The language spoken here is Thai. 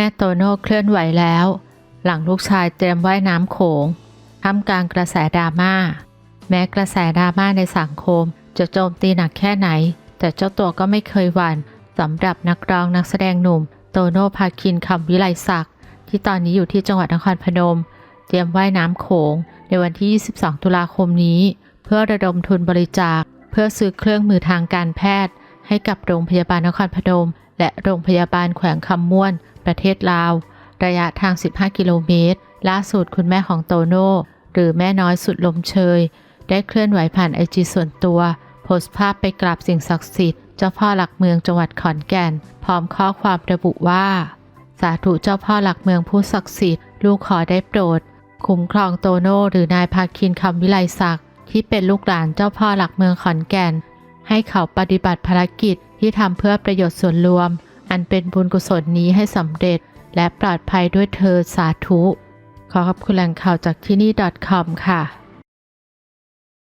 ม่โตโน่เคลื่อนไหวแล้ว หลังลูกชายเตรียมว่ายน้ำโขงท่ามกลางกระแสดราม่า แม้กระแสดราม่าในสังคม จะโจมตีหนักแค่ไหน แต่เจ้าตัวก็ไม่เคยหวั่นสำหรับนักร้องนักแสดงหนุ่ม โตโน่พาคินคำวิไลศักดิ์ที่ตอนนี้อยู่ที่จังหวัดนครพนม เตรียมว่ายน้ำโขง ในวันที่ 22 ตุลาคมนี้ เพื่อระดมทุนบริจาค เพื่อซื้อเครื่องมือทางการแพทย์ ให้กับโรงพยาบาลนครพนม และโรงพยาบาลแขวงคำม่วน ประเทศลาว ระยะทาง 15 กิโลเมตร ล่าสุดคุณแม่ของโตโน่ หรือแม่น้อยสุดลมเชย ได้เคลื่อนไหวผ่านไอจีส่วนตัว โพสต์ภาพไปกราบสิ่งศักดิ์สิทธิ์เจ้าพ่อหลักเมืองจังหวัดขอนแก่น พร้อมข้อความระบุว่า สาธุเจ้าพ่อหลักเมืองผู้ศักดิ์สิทธิ์ลูกขอได้โปรด คุ้มครองโตโน่หรือนายภาคินคำวิไลศักดิ์ที่เป็นลูกหลานเจ้าพ่อหลักเมืองขอนแก่น ให้เขาปฏิบัติภารกิจที่ทำเพื่อประโยชน์ส่วนรวม อันเป็นบุญกุศลนี้ให้สำเร็จและปลอดภัยด้วยเธอสาธุ ขอขอบคุณแหล่งข่าวจากที่นี่ .com ค่ะ